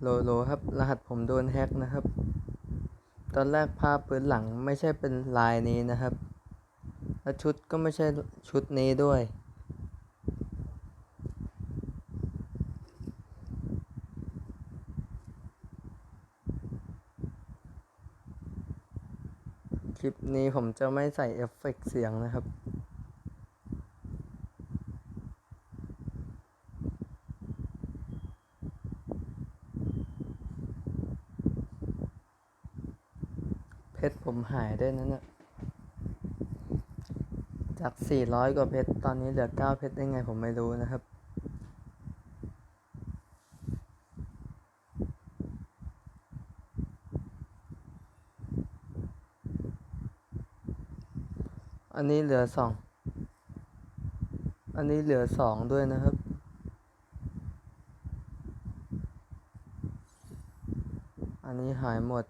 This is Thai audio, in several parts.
โลโลครับ รหัสผมโดนแฮ็กนะครับ ตอนแรกภาพพื้นหลังไม่ใช่เป็นลายนี้นะครับ และชุดก็ไม่ใช่ชุดนี้ด้วย คลิปนี้ผมจะไม่ใส่เอฟเฟกต์เสียงนะครับ ชรผมหายด้วยนะเนี่ยจาก 400 กว่าเพชร ตอนนี้เหลือ 9 เพชรได้ไงผมไม่รู้นะครับ อันนี้เหลือ 2 อันนี้เหลือ 2 ด้วยนะครับอันนี้หายหมด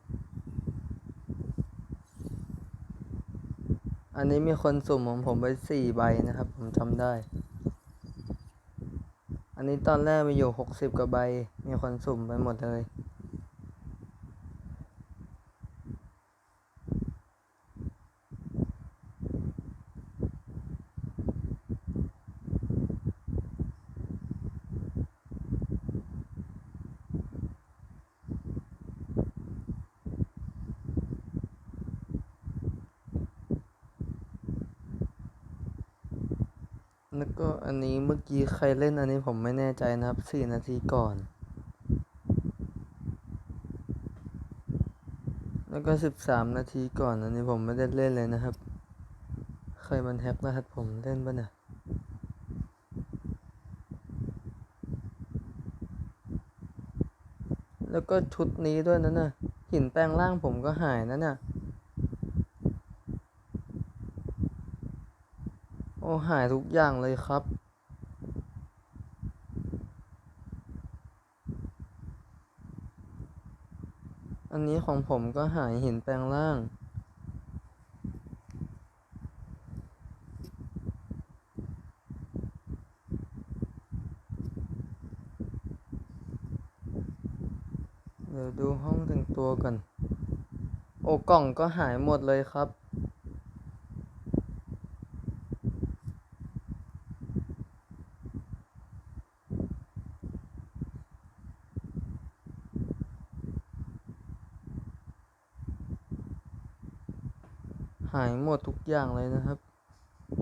อันนี้มีคนสุ่มของผมไปสี่ใบนะครับ ผมจำได้ อันนี้ตอนแรกมีอยู่หกสิบกว่าใบ มีคนสุ่มไปหมดเลย ก็อันนี้เมื่อกี้ใครเล่นอันนี้ผมไม่แน่ใจนะครับสี่นาทีก่อน แล้วก็สิบสามนาทีก่อนอันนี้ผมไม่ได้เล่นเลยนะครับ ใครมันแฮกรหัสผมเล่นปะเนี่ยแล้วก็ชุดนี้ด้วยนะน่ะหินแปลงร่างผมก็หายนะน่ะ โอ้หายทุกอย่างเลยครับ อันนี้ของผมก็หายหินแปลงร่าง เดี๋ยวดูห้องแต่งตัวก่อน โอ้กล่องก็หายหมดเลยครับ หายหมดทุกอย่างเลยนะครับ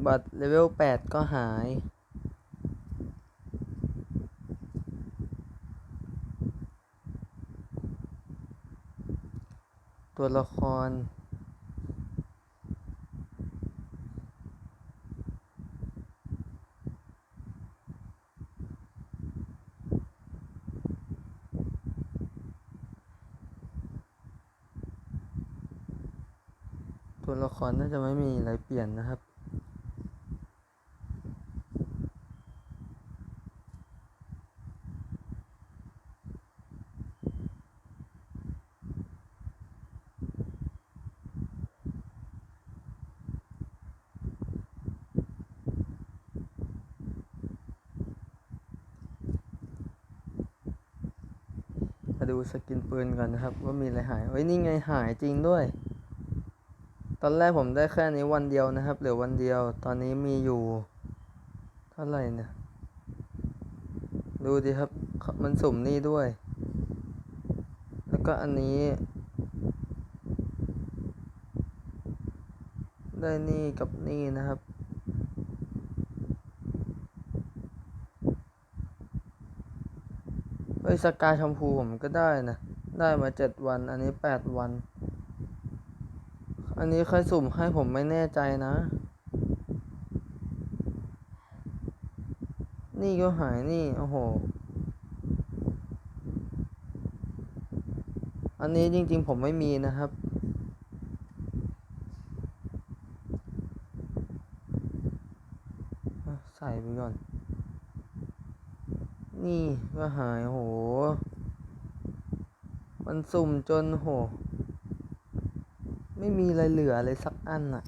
บัตรเลเวล 8 ก็หาย ตัวละคร น่าจะไม่มีอะไรเปลี่ยนนะครับ มาดูสกินปืนก่อนนะครับ ว่ามีอะไรหายเฮ้ยนี่ไงหายจริงด้วย ตอนแรกผมได้แค่นี้วันเดียวนะครับ เหลือวันเดียว ตอนนี้มีอยู่ เท่าไหร่เนี่ย ดูดิครับ มันสุ่มนี่ด้วย แล้วก็อันนี้ ได้นี่กับนี่นะครับเฮ้ยสกาชมพูผมก็ได้นะ ได้มาเจ็ดวัน อันนี้แปดวัน อันนี้ใครสุ่มให้ผมไม่แน่ใจนะ นี่ก็หายนี่ โอ้โห อันนี้จริงๆผมไม่มีนะครับ ใส่ไปก่อน นี่ก็หายโห มันสุ่มจนโห ไม่มีอะไรเหลือเลยสักอันอะ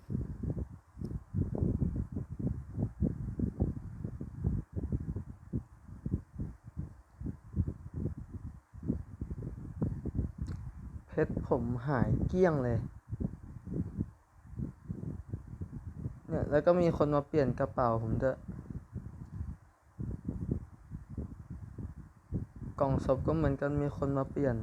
ชรผมหายเกลี้ยงเลย เนี่ย แล้วก็มีคนมาเปลี่ยนกระเป๋าผมด้วยกล่องศพก็เหมือนกันมีคนมาเปลี่ยน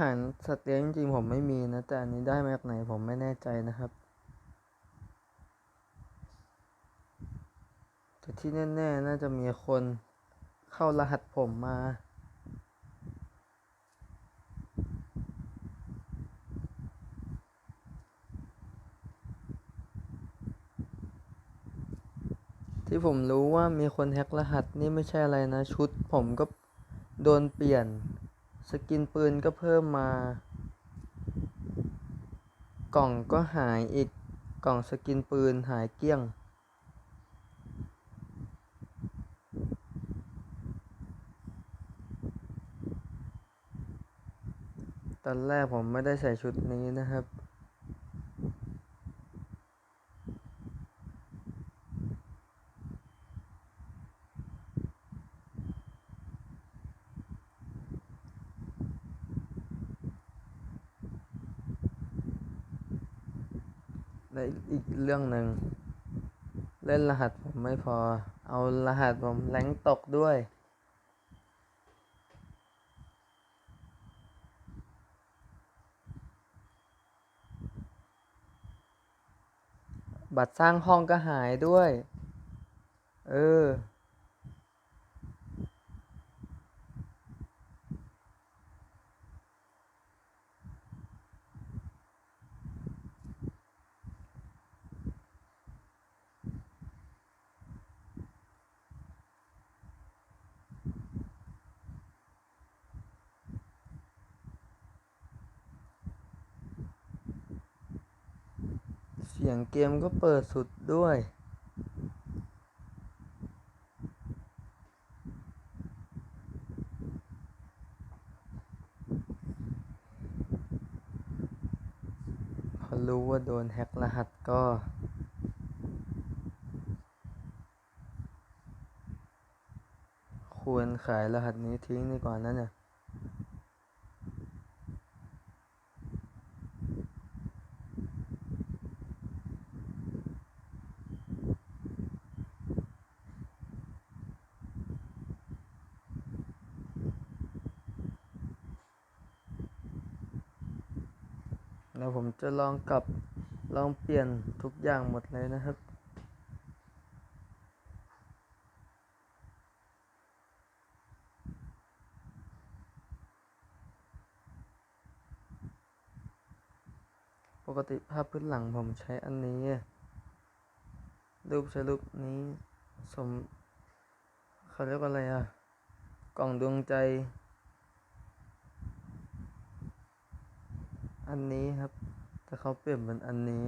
หารสัตว์เลี้ยงจริงๆผมไม่มีนะ แต่อันนี้ได้มาจากไหนผมไม่แน่ใจนะครับ แต่ที่แน่ๆ น่าจะมีคนเข้ารหัสผมมาที่ผมรู้ว่ามีคนแฮ็กรหัสนี่ไม่ใช่อะไรนะ ชุดผมก็โดนเปลี่ยน สกินปืนก็เพิ่มมา กล่องก็หายอีก กล่องสกินปืนหายเกลี้ยง ตอนแรกผมไม่ได้ใส่ชุดนี้นะครับ และอีกเรื่องหนึ่ง เล่นรหัสผมไม่พอ เอารหัสผมแรงตกด้วย บัตรสร้างห้องก็หายด้วย เออ สียงเกมก็เปิดสุดด้วย พอรู้ว่าโดนแฮกรหัสก็ควรขายรหัสนี้ทิ้งดีกว่านั้นเนี่ย ผมจะลองกลับลองเปลี่ยนทุกอย่างหมดเลยนะครับปกติภาพพื้นหลังผมใช้อันนี้ รูปใช้รูปนี้สมเขาเรียกว่าอะไรอะกล่องดวงใจ อันนี้ครับ แต่เขาเปลี่ยนเป็นอันนี้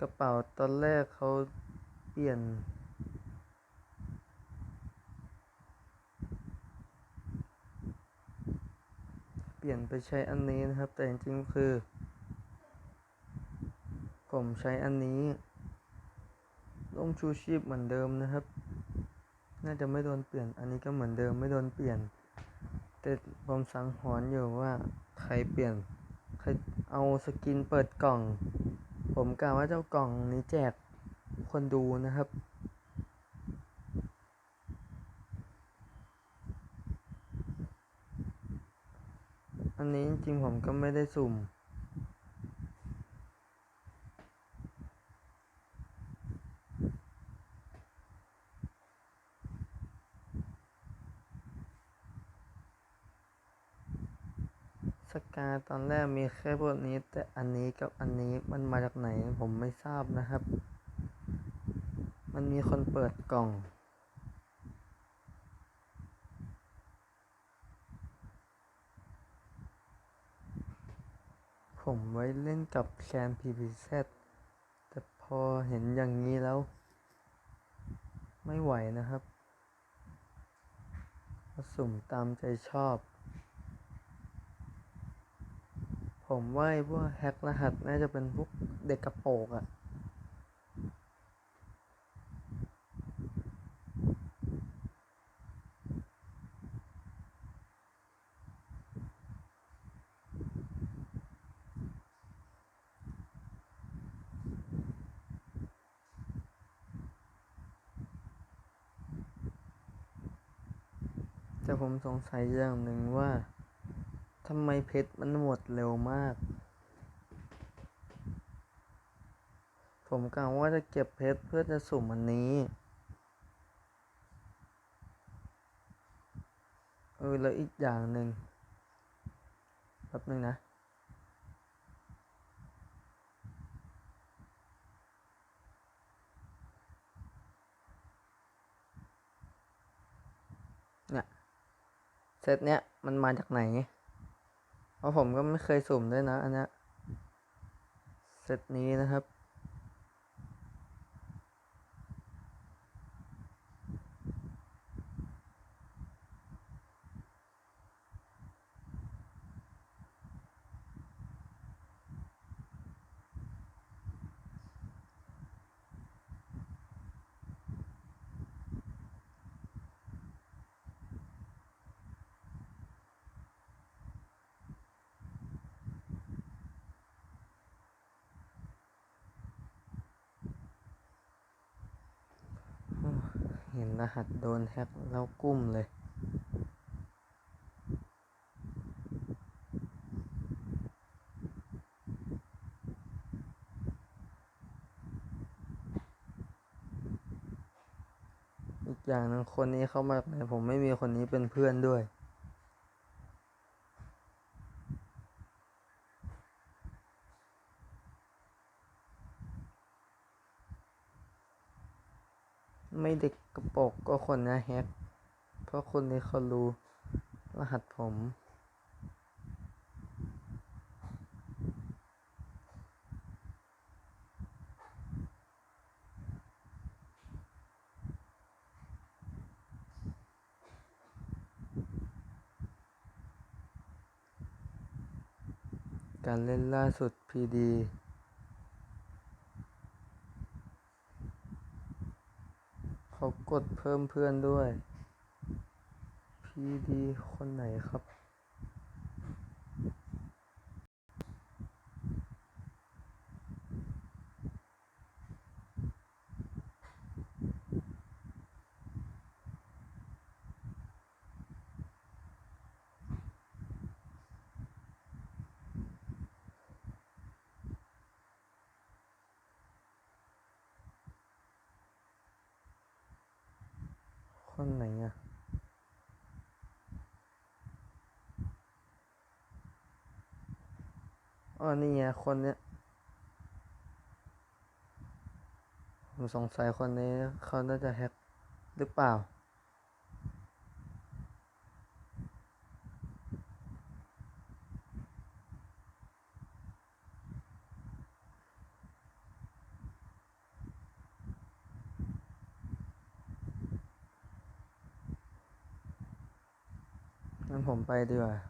กระเป๋าตอนแรกเขาเปลี่ยน เปลี่ยนไปใช้อันนี้นะครับ แต่จริงๆคือ ผมใช้อันนี้ร่มชูชีพเหมือนเดิมนะครับ น่าจะไม่โดนเปลี่ยน อันนี้ก็เหมือนเดิมไม่โดนเปลี่ยน แต่ผมสังหรณ์อยู่ว่าใครเปลี่ยน ใคร เอาสกินเปิดกล่อง ผมกล่าวว่าเจ้ากล่องนี้แจกคนดูนะครับ อันนี้จริงผมก็ไม่ได้สุ่ม สกาตอนแรกมีแค่พวกนี้ แต่อันนี้กับอันนี้มันมาจากไหนผมไม่ทราบนะครับ มันมีคนเปิดกล่อง ผมไว้เล่นกับแคน PPZ แต่พอเห็นอย่างนี้แล้ว ไม่ไหวนะครับสุ่มตามใจชอบ ผมว่าพวกแฮกรหัสน่าจะเป็นพวกเด็กกระโปงอะแต่ผมสงสัยอย่างหนึ่งว่า ทำไมเพชรมันหมดเร็วมาก ผมกะว่าจะเก็บเพชรเพื่อจะสุ่มอันนี้ เออ แล้วอีกอย่างหนึ่งแป๊บนึงนะเนี่ยเซตเนี้ยมันมาจากไหน เพราะผมก็ไม่เคยสุ่มด้วยนะอันนี้เซตนี้นะครับ เห็นรหัสโดนแฮ็กแล้วกุ้มเลย อีกอย่างหนึงคนนี้เข้ามาจากไหนผมไม่มีคนนี้เป็นเพื่อนด้วย ไม่เด็กกระโปรงก็คนนะแฮก เพราะคนนี้เขารู้รหัสผม การเล่นล่าสุด PD เขากดเพิ่มเพื่อนด้วย พีดีคนไหนครับ คนไหนอะอ๋อนี่ไงคนเนี้ย ผมสงสัยคนนี้เขาน่าจะแฮกหรือเปล่า ผมไปดีกว่า